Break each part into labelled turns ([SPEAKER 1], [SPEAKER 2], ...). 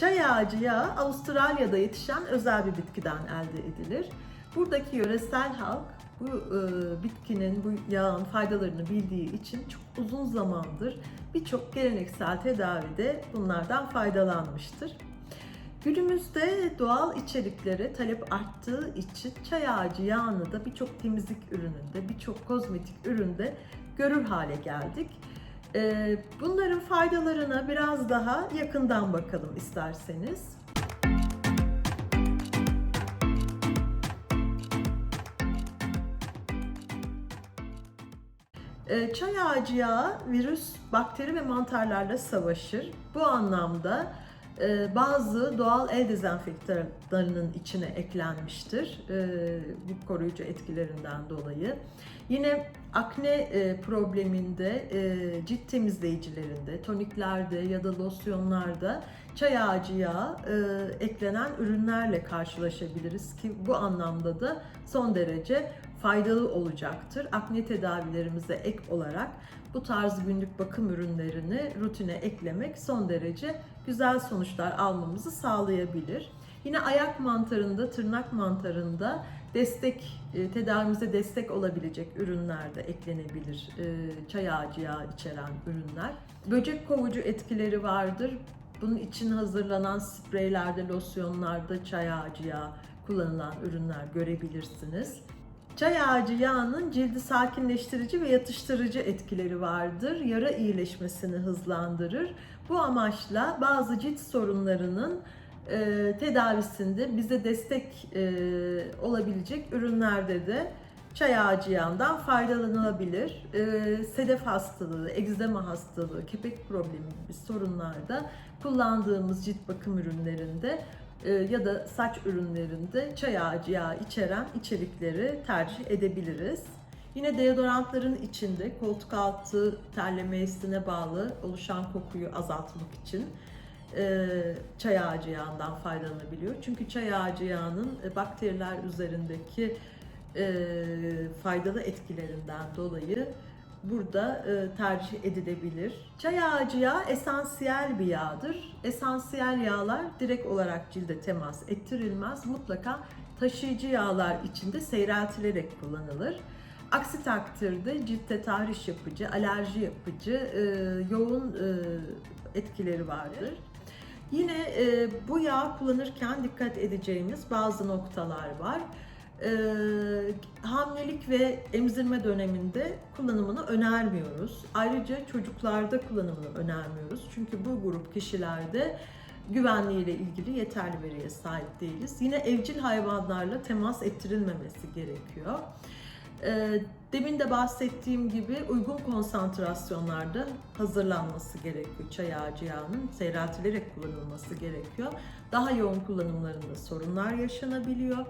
[SPEAKER 1] Çay ağacı yağı Avustralya'da yetişen özel bir bitkiden elde edilir. Buradaki yöresel halk bu e, bitkinin, bu yağın faydalarını bildiği için çok uzun zamandır birçok geleneksel tedavide bunlardan faydalanmıştır. Günümüzde doğal içeriklere talep arttığı için çay ağacı yağını da birçok temizlik ürününde, birçok kozmetik üründe görür hale geldik. Ee, Bunların faydalarına biraz daha yakından bakalım isterseniz. Ee, Çay ağacı yağı virüs, bakteri ve mantarlarla savaşır. Bu anlamda bazı doğal el dezenfektanlarının içine eklenmiştir e, bu koruyucu etkilerinden dolayı. Yine akne e, probleminde, e, cilt temizleyicilerinde, toniklerde ya da losyonlarda çay ağacı yağı e, eklenen ürünlerle karşılaşabiliriz ki bu anlamda da son derece faydalı olacaktır. Akne tedavilerimize ek olarak bu tarz günlük bakım ürünlerini rutine eklemek son derece güzel sonuçlar almamızı sağlayabilir. Yine ayak mantarında, tırnak mantarında destek, e, tedavimize destek olabilecek ürünler de eklenebilir. E, Çay ağacı yağı içeren ürünler. Böcek kovucu etkileri vardır. Bunun için hazırlanan spreylerde, losyonlarda çay ağacı yağı kullanılan ürünler görebilirsiniz. Çay ağacı yağının cildi sakinleştirici ve yatıştırıcı etkileri vardır. Yara iyileşmesini hızlandırır. Bu amaçla bazı cilt sorunlarının e, tedavisinde bize destek e, olabilecek ürünlerde de çay ağacı yağından faydalanılabilir. E, sedef hastalığı, egzama hastalığı, kepek problemi gibi sorunlarda kullandığımız cilt bakım ürünlerinde ya da saç ürünlerinde çay ağacı yağı içeren içerikleri tercih edebiliriz. Yine deodorantların içinde koltuk altı terlemesine bağlı oluşan kokuyu azaltmak için e, çay ağacı yağından faydalanabiliyor. Çünkü çay ağacı yağının e, bakteriler üzerindeki e, faydalı etkilerinden dolayı burada e, tercih edilebilir. Çay ağacı yağı esansiyel bir yağdır. Esansiyel yağlar direkt olarak cilde temas ettirilmez. Mutlaka taşıyıcı yağlar içinde seyreltilerek kullanılır. Aksi takdirde ciltte tahriş yapıcı, alerji yapıcı, e, yoğun e, etkileri vardır. Yine e, bu yağ kullanırken dikkat edeceğimiz bazı noktalar var. E, hamilelik ve emzirme döneminde kullanımını önermiyoruz. Ayrıca çocuklarda kullanımını önermiyoruz. Çünkü bu grup kişilerde güvenliği ile ilgili yeterli veriye sahip değiliz. Yine evcil hayvanlarla temas ettirilmemesi gerekiyor. E, demin de bahsettiğim gibi uygun konsantrasyonlarda hazırlanması gerekiyor çay ağacı seyreltilerek kullanılması gerekiyor. Daha yoğun kullanımlarında sorunlar yaşanabiliyor.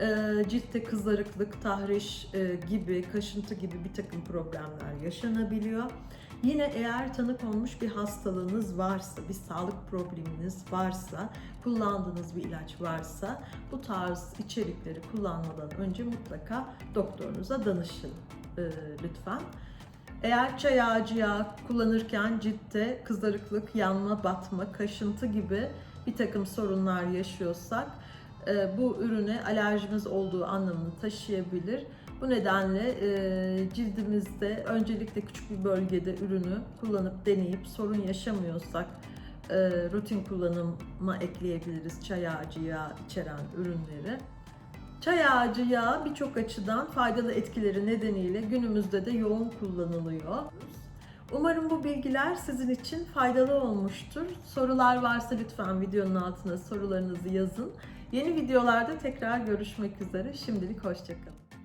[SPEAKER 1] E, ciltte kızarıklık, tahriş e, gibi, kaşıntı gibi bir takım problemler yaşanabiliyor. Yine eğer tanı konmuş bir hastalığınız varsa, bir sağlık probleminiz varsa, kullandığınız bir ilaç varsa bu tarz içerikleri kullanmadan önce mutlaka doktorunuza danışın e, lütfen. Eğer çay ağacı yağı kullanırken ciltte kızarıklık, yanma, batma, kaşıntı gibi bir takım sorunlar yaşıyorsak bu ürüne alerjimiz olduğu anlamını taşıyabilir. Bu nedenle e, cildimizde öncelikle küçük bir bölgede ürünü kullanıp deneyip sorun yaşamıyorsak e, rutin kullanıma ekleyebiliriz çay ağacı yağı içeren ürünleri. Çay ağacı yağı birçok açıdan faydalı etkileri nedeniyle günümüzde de yoğun kullanılıyor. Umarım bu bilgiler sizin için faydalı olmuştur. Sorular varsa lütfen videonun altına sorularınızı yazın. Yeni videolarda tekrar görüşmek üzere. Şimdilik hoşçakalın.